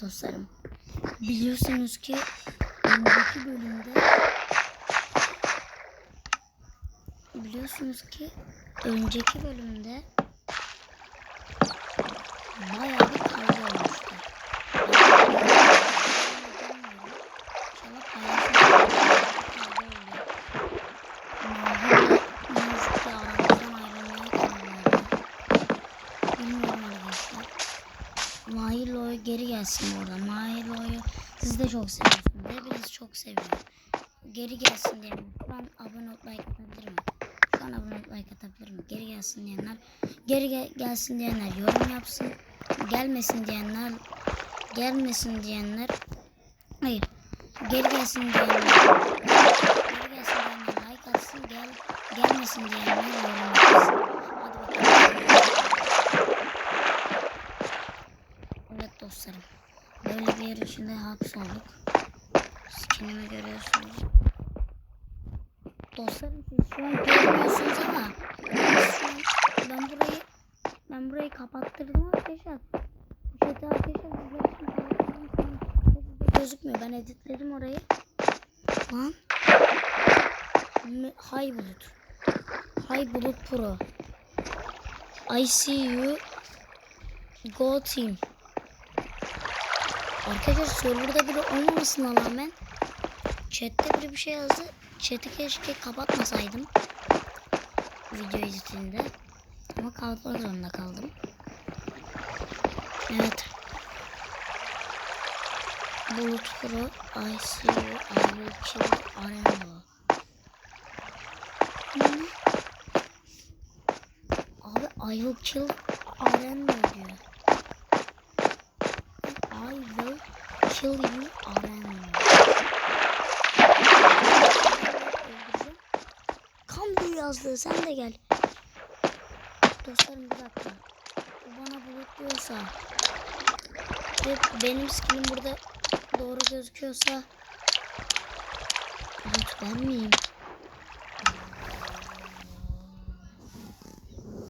dostlarım. Biliyorsunuz ki önceki bölümde biliyorsunuz ki önceki bölümde bayağı bir kavga olmuştu. Bilmiyorum arkadaşlar. Mahir Lo'ya geri gelsin bu arada. Mahir Lo'yu siz de çok seviyorsunuz. Hepiniz çok seviyorum. Geri gelsin diyenler. Şu an abone olup like atabilir mi? Şu an abone olup like atabilir mi? Geri gelsin diyenler. Geri gel- gelsin diyenler yorum yapsın. Gelmesin diyenler. Gelmesin diyenler. Hayır. Geri gelsin diyenler. Geri gelsin diyenler like atsın. Gel, gelmesin diyenler yorum yapsın. Hadi bakalım. Evet dostlarım. Böyle bir yer içinde hapsolduk. Skinimi görüyorsunuz. Dostlarım siz şu an görmüyorsunuz ama ben burayı ben burayı kapattırdım arkadaşlar. Bu chat'i arkadaşlar gözükmüyor. Ben editledim orayı. Lan. Hay Bulut. Hay Bulut Pro. I see you. Go team. Arkadaşlar serverda biri olmamasına rağmen chatte biri bir şey yazdı. Chat'i keşke kapatmasaydım. Video editinde. Ama kapatmak zorunda kaldım. Evet. Bulut Pro I see you I will kill Arendo. Ne? Abi will kill diyor. I will kill you. Öldüreceğim. Kambu yazdı sen de gel. Dostlarım bir. Bu bana bulut diyorsa ve benim skinim burada doğru gözüküyorsa ben miyim?